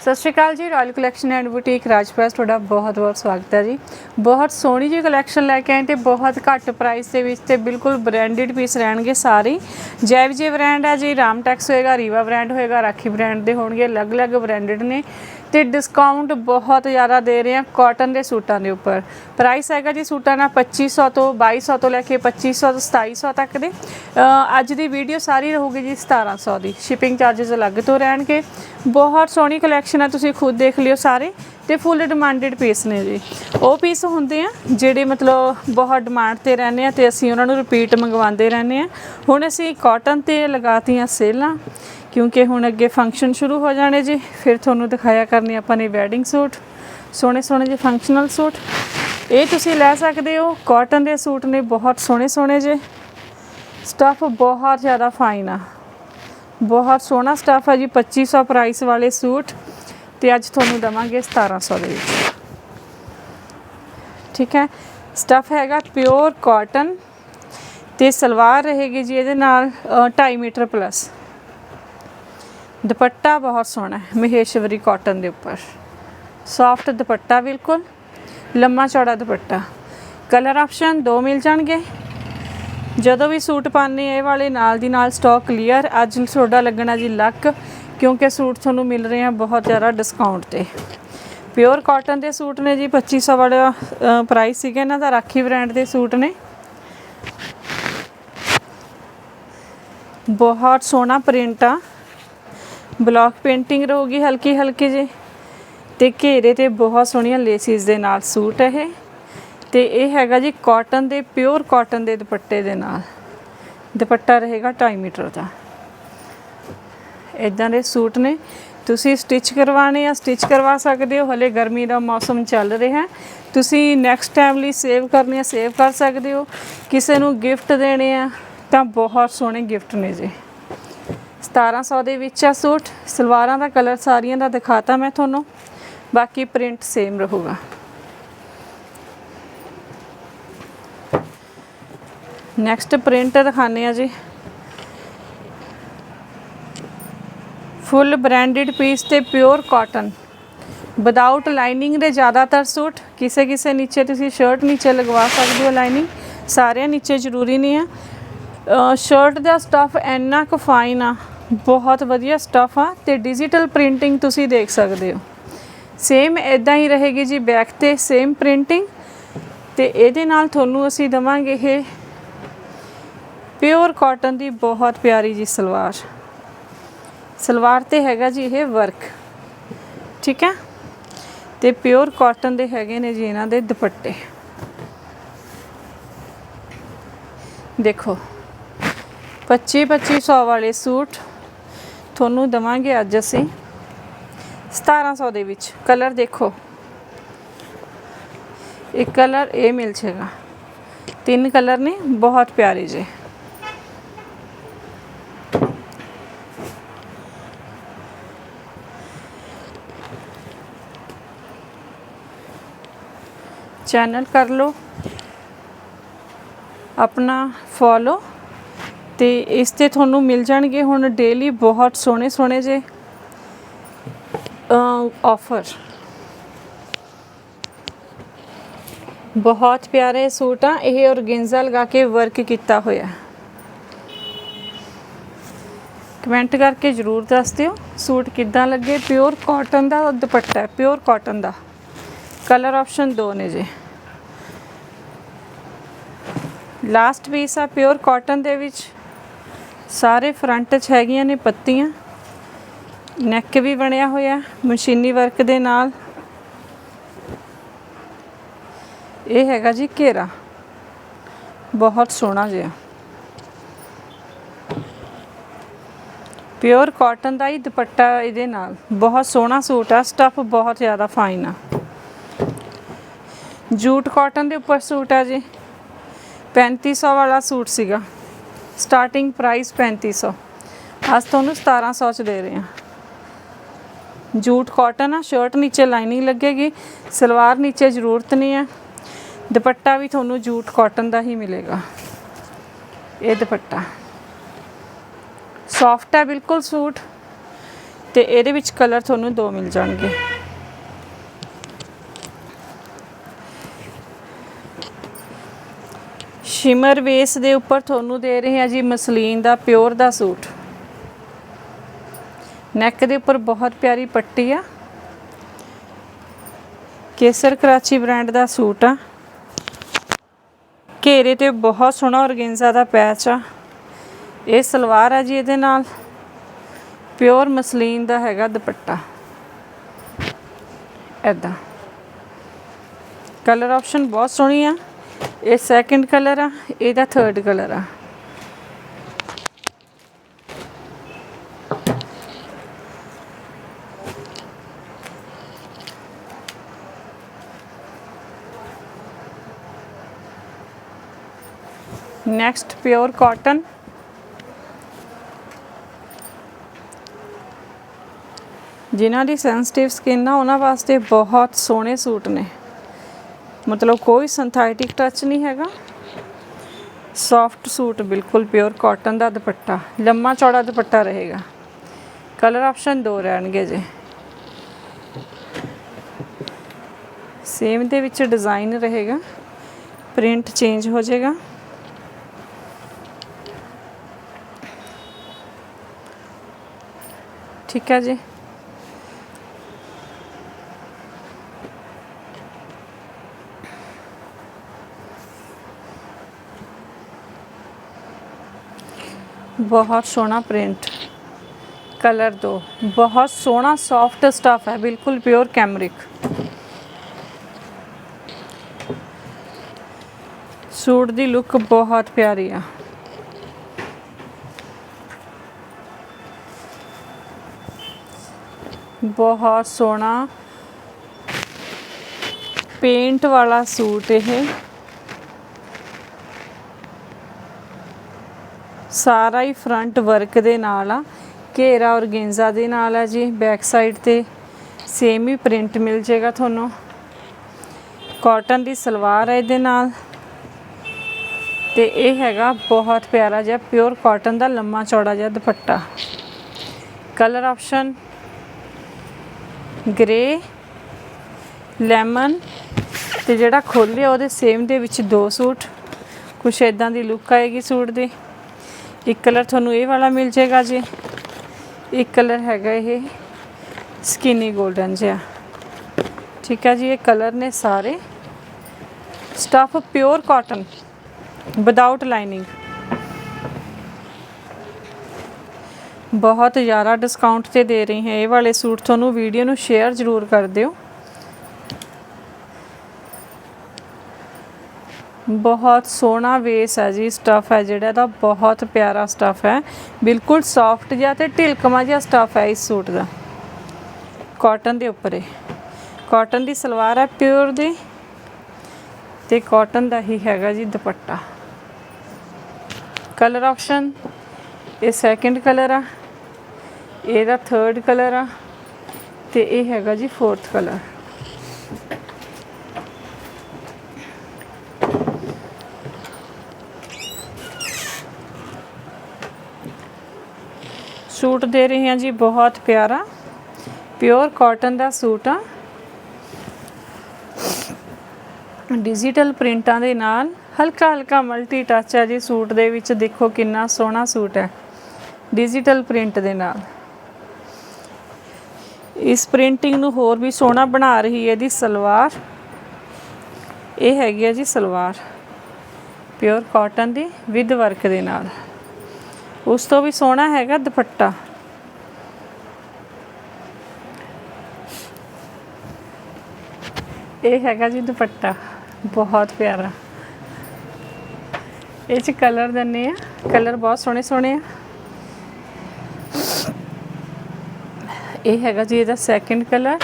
ਸਤਿ ਸ਼੍ਰੀ ਅਕਾਲ ਜੀ ਰਾਇਲ ਕਲੈਕਸ਼ਨ ਐਂਡ ਬੁਟੀਕ ਰਾਜਪ੍ਰੈਸ, ਤੁਹਾਡਾ ਬਹੁਤ ਬਹੁਤ ਸਵਾਗਤ ਹੈ ਜੀ ਬਹੁਤ ਸੋਹਣੀ ਜੀ ਕਲੈਕਸ਼ਨ ਲੈ ਕੇ ਆਏ ਤੇ ਬਹੁਤ ਘੱਟ ਪ੍ਰਾਈਸ ਦੇ ਵਿੱਚ ਤੇ ਬਿਲਕੁਲ ਬ੍ਰਾਂਡਡ ਪੀਸ ਰਹਿਣਗੇ ਸਾਰੇ ਹੀ। ਜੈ ਵਿਜੇ ਬ੍ਰਾਂਡ ਹੈ ਜੀ, ਰਾਮਟੈਕਸ ਹੋਏਗਾ ਰੀਵਾ ਬ੍ਰਾਂਡ ਹੋਏਗਾ ਰਾਖੀ ਬ੍ਰਾਂਡ ਦੇ ਹੋਣਗੇ, ਅਲੱਗ-ਅਲੱਗ ਬ੍ਰਾਂਡਡ ਨੇ ਤੇ ਡਿਸਕਾਊਂਟ ਬਹੁਤ ਜ਼ਿਆਦਾ ਦੇ ਰਹੇ ਆ ਕਾਟਨ ਦੇ ਸੂਟਾਂ ਦੇ ਉੱਪਰ। ਪ੍ਰਾਈਸ ਹੈਗਾ ਜੀ ਸੂਟਾਂ ਦਾ 2500 ਤੋਂ 2200 ਤੋਂ ਲੈ ਕੇ 2500 ਤੋਂ 2700 ਤੱਕ ਦੇ। ਅੱਜ ਦੀ ਵੀਡੀਓ ਸਾਰੀ ਰਹੂਗੀ ਜੀ 1700 ਦੀ। ਸ਼ਿਪਿੰਗ ਚਾਰजेस ਅਲੱਗ ਤੋਂ ਰਹਿਣਗੇ। ਬਹੁਤ ਸੋਹਣੀ ਕਲੈਕਸ਼ਨ ਹੈ ਤੁਸੀਂ ਖੁਦ ਦੇਖ ਲਿਓ ਸਾਰੇ। ਤੇ ਫੁੱਲ ਡਿਮਾਂਡਡ ਪੀਸ ਨੇ ਜੀ। ਉਹ ਪੀਸ ਹੁੰਦੇ ਆ ਜਿਹੜੇ ਮਤਲਬ ਬਹੁਤ ਡਿਮਾਂਡ ਤੇ ਰਹਿੰਦੇ ਆ ਤੇ ਅਸੀਂ ਉਹਨਾਂ ਨੂੰ ਰਿਪੀਟ ਮੰਗਵਾਉਂਦੇ ਰਹਿੰਦੇ ਆ। ਹੁਣ ਅਸੀਂ ਕਾਟਨ ਤੇ ਲਗਾਤੀਆਂ ਸੇਲਾਂ, ਕਿਉਂਕਿ ਹੁਣ ਅੱਗੇ ਫੰਕਸ਼ਨ ਸ਼ੁਰੂ ਹੋ ਜਾਣੇ ਜੀ, ਫਿਰ ਤੁਹਾਨੂੰ ਦਿਖਾਇਆ ਕਰਨੀ ਆਪਾਂ ਨੇ ਵੈਡਿੰਗ ਸੂਟ ਸੋਹਣੇ ਸੋਹਣੇ ਜਿਹੇ ਫੰਕਸ਼ਨਲ ਸੂਟ ਇਹ ਤੁਸੀਂ ਲੈ ਸਕਦੇ ਹੋ ਕਾਟਨ ਦੇ ਸੂਟ ਨੇ ਬਹੁਤ ਸੋਹਣੇ ਸੋਹਣੇ ਜੇ। ਸਟਫ ਬਹੁਤ ਜ਼ਿਆਦਾ ਫਾਈਨ ਆ। ਬਹੁਤ ਸੋਹਣਾ ਸਟਫ ਆ ਜੀ 2500 ਪ੍ਰਾਈਸ ਵਾਲੇ ਸੂਟ ਤੇ ਅੱਜ ਤੁਹਾਨੂੰ ਦਵਾਂਗੇ 1700 ਦੇ ਵਿੱਚ। ਠੀਕ ਹੈ? ਸਟਫ ਹੈਗਾ ਪਿਓਰ ਕਾਟਨ ਤੇ ਸਲਵਾਰ ਰਹੇਗੀ ਜੀ ਇਹਦੇ ਨਾਲ 2.5 ਮੀਟਰ ਪਲੱਸ ਦੁਪੱਟਾ ਬਹੁਤ ਸੋਹਣਾ ਹੈ, ਮਹੇਸ਼ਵਰੀ ਕਾਟਨ ਦੇ ਉੱਪਰ। ਸੌਫਟ ਦੁਪੱਟਾ ਬਿਲਕੁਲ, ਲੰਮਾ ਚੌੜਾ ਦੁਪੱਟਾ। ਕਲਰ ਆਪਸ਼ਨ ਦੋ ਮਿਲ ਜਾਣਗੇ। ਜਦੋਂ ਵੀ ਸੂਟ ਪਾਣੇ ਇਹ ਵਾਲੇ ਨਾਲ ਦੀ ਨਾਲ ਸਟਾਕ ਕਲੀਅਰ ਅੱਜ ਤੁਹਾਡਾ ਲੱਗਣਾ ਜੀ ਲੱਕ ਕਿਉਂਕਿ ਸੂਟ ਤੁਹਾਨੂੰ ਮਿਲ ਰਹੇ ਆ ਬਹੁਤ ਜ਼ਿਆਦਾ ਡਿਸਕਾਊਂਟ ਤੇ। ਪਿਓਰ ਕਾਟਨ ਦੇ ਸੂਟ ਨੇ ਜੀ 2500 ਵਾਲਾ ਪ੍ਰਾਈਸ ਸੀਗਾ ਇਹਨਾਂ ਦਾ, ਰਾਖੀ ਬ੍ਰਾਂਡ ਦੇ ਸੂਟ ਨੇ। ਬਹੁਤ ਸੋਹਣਾ ਪ੍ਰਿੰਟ ਆ। ਬਲੌਕ ਪੇਂਟਿੰਗ ਰਹੂਗੀ ਹਲਕੀ ਹਲਕੀ ਜੀ ਤੇ ਘੇਰੇ ਤੇ ਬਹੁਤ ਸੋਹਣੀਆਂ ਲੇਸਿਸ ਦੇ ਨਾਲ ਸੂਟ ਹੈ ਇਹ। ਤੇ ਇਹ ਹੈਗਾ ਜੀ ਕਾਟਨ ਦੇ ਪਿਓਰ ਕਾਟਨ ਦੇ ਦੁਪੱਟੇ ਦੇ ਨਾਲ। ਦੁਪੱਟਾ ਰਹੇਗਾ 2.5 ਮੀਟਰ ਦਾ। ਇਦਾਂ ਦੇ ਸੂਟ ਨੇ। ਤੁਸੀਂ ਸਟਿਚ ਕਰਵਾਣੇ ਆ ਸਟਿਚ ਕਰਵਾ ਸਕਦੇ ਹੋ। ਹਲੇ ਗਰਮੀ ਦਾ ਮੌਸਮ ਚੱਲ ਰਿਹਾ। ਤੁਸੀਂ ਨੈਕਸਟ ਟਾਈਮ ਲਈ ਸੇਵ ਕਰਨੇ ਆ ਸੇਵ ਕਰ ਸਕਦੇ ਹੋ। ਕਿਸੇ ਨੂੰ ਗਿਫਟ ਦੇਣੇ ਆ, ਤਾਂ ਬਹੁਤ ਸੋਹਣੇ ਗਿਫਟ ਨੇ ਜੀ। 1700 ਦੇ ਵਿੱਚ ਆ ਸੂਟ। ਸਲਵਾਰਾਂ ਦਾ ਕਲਰ ਸਾਰੀਆਂ ਦਾ ਦਿਖਾਤਾ ਮੈਂ ਤੁਹਾਨੂੰ। ਬਾਕੀ ਪ੍ਰਿੰਟ ਸੇਮ ਰਹੂਗਾ। ਨੈਕਸਟ ਪ੍ਰਿੰਟ ਦਿਖਾਣੇ ਆ ਜੀ। ਫੁੱਲ ਬ੍ਰਾਂਡਡ ਪੀਸ ਤੇ ਪਿਓਰ ਕਾਟਨ। ਵਿਦਆਊਟ ਲਾਈਨਿੰਗ ਦੇ ਜ਼ਿਆਦਾਤਰ ਸੂਟ ਕਿਸੇ ਕਿਸੇ ਨੀਚੇ ਤੁਸੀਂ ਸ਼ਰਟ ਨੀਚੇ ਲਗਵਾ ਸਕਦੇ ਹੋ ਲਾਈਨਿੰਗ, ਸਾਰਿਆਂ ਨੀਚੇ ਜ਼ਰੂਰੀ ਨਹੀਂ ਆ ਸ਼ਰਟ ਦਾ ਸਟਫ ਇੰਨਾ ਕੁ ਫਾਈਨ ਆ, ਬਹੁਤ ਵਧੀਆ ਸਟਫ ਆ ਤੇ ਡਿਜੀਟਲ ਪ੍ਰਿੰਟਿੰਗ ਤੁਸੀਂ ਦੇਖ ਸਕਦੇ ਹੋ। ਸੇਮ ਇਦਾਂ ਹੀ ਰਹੇਗੀ ਜੀ ਬੈਕ ਤੇ ਸੇਮ ਪ੍ਰਿੰਟਿੰਗ ਤੇ ਇਹਦੇ ਨਾਲ ਤੁਹਾਨੂੰ ਅਸੀਂ ਦਵਾਂਗੇ ਇਹ ਪਿਓਰ ਕਾਟਨ ਦੀ ਬਹੁਤ ਪਿਆਰੀ ਜੀ ਸਲਵਾਰ। ਸਲਵਾਰ ਤੇ ਹੈਗਾ ਜੀ ਇਹ ਵਰਕ। ਠੀਕ ਹੈ? ਤੇ ਪਿਓਰ ਕਾਟਨ ਦੇ ਹੈਗੇ ਨੇ ਜੀ ਇਹਨਾਂ ਦੇ ਦੁਪੱਟੇ। ਦੇਖੋ 25 2500 ਵਾਲੇ ਸੂਟ ਤੁਹਾਨੂੰ ਦਵਾਂਗੇ ਅੱਜ ਅਸੀਂ। 1700 ਦੇ ਵਿੱਚ। ਕਲਰ ਦੇਖੋ। ਇੱਕ ਕਲਰ ਇਹ ਮਿਲ ਜਾਏਗਾ ਤਿੰਨ ਕਲਰ ਨੇ, ਬਹੁਤ ਪਿਆਰੇ ਜੇ। ਚੈਨਲ ਕਰ ਲਓ, ਆਪਣਾ ਫੋਲੋ ਤੇ ਇਸ ਤੇ ਤੁਹਾਨੂੰ ਮਿਲ ਜਾਣਗੇ ਹੁਣ ਡੇਲੀ ਬਹੁਤ ਸੋਹਣੇ ਸੋਹਣੇ ਜੇ ਆਫਰ ਬਹੁਤ ਪਿਆਰੇ ਸੂਟ ਆ, ਇਹ ਔਰਗੈਂਜ਼ਾ ਲਗਾ ਕੇ ਵਰਕ ਕੀਤਾ ਹੋਇਆ। ਕਮੈਂਟ ਕਰਕੇ ਜਰੂਰ ਦੱਸ ਦਿਓ, ਸੂਟ ਕਿੱਦਾਂ ਲੱਗੇ? ਪਿਓਰ ਕਾਟਨ ਦਾ ਦੁਪੱਟਾ ਹੈ ਪਿਓਰ ਕਾਟਨ ਦਾ। ਕਲਰ ਆਪਸ਼ਨ ਦੋ ਨੇ ਜੀ। ਲਾਸਟ ਪੀਸ ਆ ਪਿਓਰ ਕਾਟਨ ਦੇ ਵਿੱਚ। ਸਾਰੇ ਫਰੰਟ 'ਚ ਹੈਗੀਆਂ ਨੇ ਪੱਤੀਆਂ। ਨੈਕ ਵੀ ਬਣਿਆ ਹੋਇਆ, ਮਸ਼ੀਨੀ ਵਰਕ ਦੇ ਨਾਲ। ਇਹ ਹੈਗਾ ਜੀ ਘੇਰਾ। ਬਹੁਤ ਸੋਹਣਾ ਜਿਹਾ। ਪਿਓਰ ਕਾਟਨ ਦਾ ਹੀ ਦੁਪੱਟਾ ਇਹਦੇ ਨਾਲ। ਬਹੁਤ ਸੋਹਣਾ ਸੂਟ ਆ ਸਟਫ ਬਹੁਤ ਜ਼ਿਆਦਾ ਫਾਈਨ ਆ। ਜੂਟ ਕਾਟਨ ਦੇ ਉੱਪਰ ਸੂਟ ਆ ਜੀ। 3500 ਵਾਲਾ ਸੂਟ ਸੀਗਾ। ਸਟਾਰਟਿੰਗ ਪ੍ਰਾਈਸ 3500 ਅੱਜ ਤੁਹਾਨੂੰ 1700 ਚ ਦੇ ਰਹੇ ਹਾਂ। ਜੂਟ ਕਾਟਨ ਆ ਸ਼ਰਟ ਨੀਚੇ ਲਾਈਨਿੰਗ ਲੱਗੇਗੀ। ਸਲਵਾਰ ਨੀਚੇ ਜ਼ਰੂਰਤ ਨਹੀਂ ਹੈ। ਦੁਪੱਟਾ ਵੀ ਤੁਹਾਨੂੰ ਜੂਟ ਕਾਟਨ ਦਾ ਹੀ ਮਿਲੇਗਾ। ਇਹ ਦੁਪੱਟਾ। ਸੌਫਟ ਹੈ ਬਿਲਕੁਲ ਸੂਟ। ਤੇ ਇਹਦੇ ਵਿੱਚ ਕਲਰ ਤੁਹਾਨੂੰ ਦੋ ਮਿਲ ਜਾਣਗੇ। ਸ਼ਿਮਰ ਵੇਸ ਦੇ ਉੱਪਰ ਤੁਹਾਨੂੰ ਦੇ ਰਹੇ ਹਾਂ ਜੀ ਮਸਲੀਨ ਦਾ ਪਿਓਰ ਦਾ ਸੂਟ। ਨੈਕ ਦੇ ਉੱਪਰ ਬਹੁਤ ਪਿਆਰੀ ਪੱਟੀ ਆ। ਕੇਸਰ ਕਰਾਚੀ ਬ੍ਰਾਂਡ ਦਾ ਸੂਟ ਆ। ਘੇਰੇ ਤੇ ਬਹੁਤ ਸੋਹਣਾ ਔਰਗੈਂਜ਼ਾ ਦਾ ਪੈਚ ਆ। ਇਹ ਸਲਵਾਰ ਆ ਜੀ ਇਹਦੇ ਨਾਲ। ਪਿਓਰ ਮਸਲੀਨ ਦਾ ਹੈਗਾ ਦੁਪੱਟਾ। ਐਦਾਂ ਕਲਰ ਆਪਸ਼ਨ ਬਹੁਤ ਸੋਹਣੀ ਆ। ਇਹ ਸੈਕੰਡ ਕਲਰ ਆ, ਇਹਦਾ ਥਰਡ ਕਲਰ ਆ। ਨੈਕਸਟ ਪਿਓਰ ਕਾਟਨ ਜਿਨ੍ਹਾਂ ਦੀ ਸੈਂਸਿਟਿਵ ਸਕਿਨ ਆ, ਉਹਨਾਂ ਵਾਸਤੇ ਬਹੁਤ ਸੋਹਣੇ ਸੂਟ ਨੇ। ਮਤਲਬ ਕੋਈ ਸਿੰਥੈਟਿਕ ਟੱਚ ਨਹੀਂ ਹੈਗਾ। ਸੌਫਟ ਸੂਟ ਬਿਲਕੁਲ ਪਿਓਰ ਕਾਟਨ ਦਾ ਦੁਪੱਟਾ, ਲੰਮਾ ਚੌੜਾ ਦੁਪੱਟਾ ਰਹੇਗਾ। ਕਲਰ ਆਪਸ਼ਨ ਦੋ ਰਹਿਣਗੇ ਜੀ। ਸੇਮ ਦੇ ਵਿੱਚ ਡਿਜ਼ਾਈਨ ਰਹੇਗਾ। ਪ੍ਰਿੰਟ ਚੇਂਜ ਹੋ ਜਾਏਗਾ। ਠੀਕ ਹੈ ਜੀ। ਬਹੁਤ ਸੋਹਣਾ ਪ੍ਰਿੰਟ ਕਲਰ ਦੋ ਬਹੁਤ ਸੋਹਣਾ ਸੌਫਟ ਸਟਫ ਹੈ ਬਿਲਕੁਲ ਪਿਓਰ ਕੈਮਰਿਕ ਸੂਟ ਦੀ ਲੁੱਕ ਬਹੁਤ ਪਿਆਰੀ ਆ ਬਹੁਤ ਸੋਹਣਾ ਪੇਂਟ ਵਾਲਾ ਸੂਟ ਇਹ ਸਾਰਾ ਹੀ ਫਰੰਟ ਵਰਕ ਦੇ ਨਾਲ ਆ। ਘੇਰਾ ਔਰਗੈਂਜ਼ਾ ਦੇ ਨਾਲ ਆ ਜੀ ਬੈਕ ਸਾਈਡ ਤੇ। ਸੇਮ ਹੀ ਪ੍ਰਿੰਟ ਮਿਲ ਜਾਏਗਾ ਤੁਹਾਨੂੰ। ਕਾਟਨ ਦੀ ਸਲਵਾਰ ਹੈ ਇਹਦੇ ਨਾਲ। ਤੇ ਇਹ ਹੈਗਾ ਬਹੁਤ ਪਿਆਰਾ ਜਿਹਾ ਪਿਓਰ ਕਾਟਨ ਦਾ ਲੰਮਾ ਚੌੜਾ ਜਿਹਾ dupatta. Colour option grey lemon ਤੇ ਜਿਹੜਾ ਖੋਲਿਆ ਉਹਦੇ ਸੇਮ ਦੇ ਵਿੱਚ ਦੋ ਸੂਟ। ਕੁਛ ਇਦਾਂ ਦੀ ਲੁੱਕ ਆਏਗੀ ਸੂਟ ਦੀ। ਇੱਕ ਕਲਰ ਤੁਹਾਨੂੰ ਇਹ ਵਾਲਾ ਮਿਲ ਜਾਏਗਾ ਜੀ। ਇੱਕ ਕਲਰ ਹੈਗਾ ਇਹ ਸਕਿਨੀ 골ਡਨ ਜਿਹਾ। ਠੀਕ ਹੈ ਜੀ, ਇਹ ਕਲਰ ਨੇ ਸਾਰੇ। Stuff pure cotton without lining ਬਹੁਤ ਜ਼ਿਆਦਾ ਡਿਸਕਾਊਂਟ ਤੇ ਦੇ ਰਹੀ ਹੈ ਇਹ ਵਾਲੇ ਸੂਟ। ਤੁਹਾਨੂੰ ਵੀਡੀਓ ਨੂੰ ਸ਼ੇਅਰ ਜ਼ਰੂਰ ਕਰ ਦਿਓ। ਬਹੁਤ ਸੋਹਣਾ ਵੇਸ ਹੈ ਜੀ ਸਟਫ ਹੈ ਜਿਹੜਾ, ਇਹਦਾ ਬਹੁਤ ਪਿਆਰਾ ਸਟਫ ਹੈ। ਬਿਲਕੁਲ ਸੌਫਟ ਜਿਹਾ ਤੇ ਢਿਲਕਮਾ ਜਿਹਾ ਸਟਫ ਹੈ ਇਸ ਸੂਟ ਦਾ। ਕਾਟਨ ਦੇ ਉੱਪਰ ਹੈ ਕਾਟਨ ਦੀ ਸਲਵਾਰ ਹੈ ਪਿਓਰ ਦੀ ਤੇ ਕਾਟਨ ਦਾ ਹੀ ਹੈਗਾ ਜੀ ਦੁਪੱਟਾ। ਕਲਰ ਆਪਸ਼ਨ ਇਹ ਸੈਕੰਡ ਕਲਰ ਆ, ਇਹਦਾ ਥਰਡ ਕਲਰ ਆ ਤੇ ਇਹ ਹੈਗਾ ਜੀ ਫੋਰਥ ਕਲਰ ਸੂਟ ਦੇ ਰਹੇ ਹਾਂ ਜੀ, ਬਹੁਤ ਪਿਆਰਾ। ਪਿਓਰ ਕਾਟਨ ਦਾ ਸੂਟ ਆ। ਡਿਜੀਟਲ ਪ੍ਰਿੰਟਾਂ ਦੇ ਨਾਲ ਹਲਕਾ ਹਲਕਾ ਮਲਟੀ ਟੱਚ ਹੈ ਜੀ, ਸੂਟ ਦੇ ਵਿੱਚ ਦੇਖੋ ਕਿੰਨਾ ਸੋਹਣਾ ਸੂਟ ਹੈ। ਡਿਜੀਟਲ ਪ੍ਰਿੰਟ ਦੇ ਨਾਲ। ਇਸ ਪ੍ਰਿੰਟਿੰਗ ਨੂੰ ਹੋਰ ਵੀ ਸੋਹਣਾ ਬਣਾ ਰਹੀ ਹੈ ਇਹਦੀ ਸਲਵਾਰ। ਇਹ ਹੈਗੀ ਆ ਜੀ ਸਲਵਾਰ। ਪਿਓਰ ਕਾਟਨ ਦੀ ਵਿਦ ਵਰਕ ਦੇ ਨਾਲ। ਉਸ ਤੋਂ ਵੀ ਸੋਹਣਾ ਹੈਗਾ ਦੁਪੱਟਾ। ਇਹ ਹੈਗਾ ਜੀ ਦੁਪੱਟਾ, ਬਹੁਤ ਪਿਆਰਾ। ਇਹ ਚ ਕਲਰ ਦੰਨੇ ਆ, ਕਲਰ ਬਹੁਤ ਸੋਹਣੇ ਸੋਹਣੇ ਆ। ਇਹ ਹੈਗਾ ਜੀ ਇਹਦਾ ਸੈਕੰਡ ਕਲਰ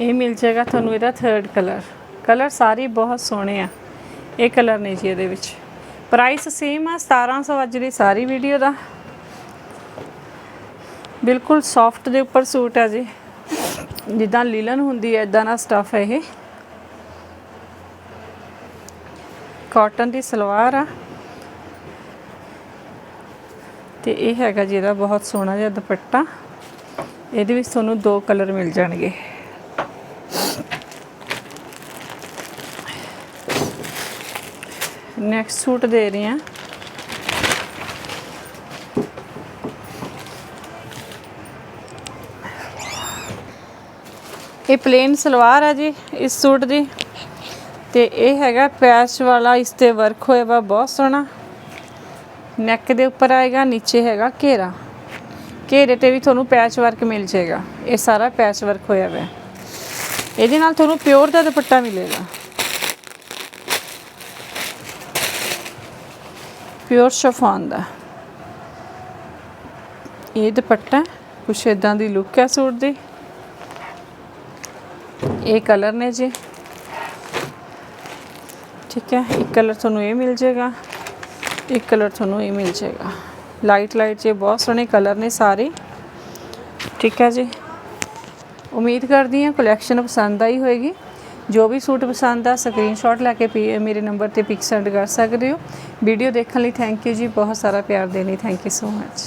ਇਹ ਮਿਲ ਜਾਏਗਾ ਤੁਹਾਨੂੰ ਇਹਦਾ ਥਰਡ ਕਲਰ ਕਲਰ ਸਾਰੇ ਬਹੁਤ ਸੋਹਣੇ ਆ। ਇਹ ਕਲਰ ਨੇ ਜੀ ਇਹਦੇ ਵਿੱਚ। ਪ੍ਰਾਈਸ ਸੇਮ ਆ 1700 ਅੱਜ ਦੀ ਸਾਰੀ ਵੀਡੀਓ ਦਾ। ਬਿਲਕੁਲ ਸੌਫਟ ਦੇ ਉੱਪਰ ਸੂਟ ਆ ਜੀ। ਜਿੱਦਾਂ ਲੀਲਨ ਹੁੰਦੀ ਹੈ ਇਦਾਂ ਦਾ ਸਟਫ ਹੈ ਇਹ। ਕਾਟਨ ਦੀ ਸਲਵਾਰ ਆ। ਤੇ ਇਹ ਹੈਗਾ ਜੀ ਇਹਦਾ ਬਹੁਤ ਸੋਹਣਾ ਜਿਹਾ ਦੁਪੱਟਾ। ਇਹਦੇ ਵਿੱਚ ਤੁਹਾਨੂੰ ਦੋ ਕਲਰ ਮਿਲ ਜਾਣਗੇ। ਨੈਕਸਟ ਸੂਟ ਦੇ ਰਹੀ ਹਾਂ। ਇਹ ਪਲੇਨ ਸਲਵਾਰ ਹੈ ਜੀ, ਇਸ ਸੂਟ ਦੀ। ਤੇ ਇਹ ਹੈਗਾ ਪੈਚ ਵਾਲਾ, ਇਸ ਤੇ ਵਰਕ ਹੋਇਆ ਵਾ, ਬਹੁਤ ਸੋਹਣਾ। ਨੈਕ ਦੇ ਉੱਪਰ ਆਏਗਾ, ਨੀਚੇ ਹੈਗਾ ਘੇਰਾ। ਘੇਰੇ ਤੇ ਵੀ ਤੁਹਾਨੂੰ ਪੈਚ ਵਰਕ ਮਿਲ ਜਾਏਗਾ। ਇਹ ਸਾਰਾ ਪੈਚ ਵਰਕ ਹੋਇਆ ਵਾ। ਇਹਦੇ ਨਾਲ ਤੁਹਾਨੂੰ ਪਿਓਰ ਦਾ ਦੁਪੱਟਾ ਮਿਲੇਗਾ। ਪਿਓਰ ਸ਼ਫਾਨ ਦਾ। ਇਹ ਦੁਪੱਟਾ ਕੁਛ ਇਦਾਂ ਦੀ ਲੁੱਕ ਹੈ ਸੂਟ ਦੀ। ਇਹ ਕਲਰ ਨੇ ਜੀ। ਠੀਕ ਹੈ, ਇੱਕ ਕਲਰ ਤੁਹਾਨੂੰ ਇਹ ਮਿਲ ਜਾਏਗਾ, ਇੱਕ ਕਲਰ ਤੁਹਾਨੂੰ ਇਹ ਮਿਲ ਜਾਏਗਾ। ਲਾਈਟ ਲਾਈਟ ਜੇ ਬਹੁਤ ਸੋਹਣੇ ਕਲਰ ਨੇ ਸਾਰੇ। ਠੀਕ ਹੈ ਜੀ। ਉਮੀਦ ਕਰਦੀ ਹਾਂ ਕਲੈਕਸ਼ਨ ਪਸੰਦ ਆਈ ਹੋਏਗੀ। ਜੋ ਵੀ ਸੂਟ ਪਸੰਦ ਆ ਸਕਰੀਨਸ਼ਾਟ ਲੈ ਕੇ ਪੀ- ਮੇਰੇ ਨੰਬਰ ਤੇ ਪਿਕ ਸੈਂਡ ਕਰ ਸਕਦੇ ਹੋ। ਵੀਡੀਓ ਦੇਖਣ ਲਈ ਥੈਂਕ ਯੂ ਜੀ, ਬਹੁਤ ਸਾਰਾ ਪਿਆਰ ਦੇਣ ਲਈ ਥੈਂਕ ਯੂ ਸੋ ਮਚ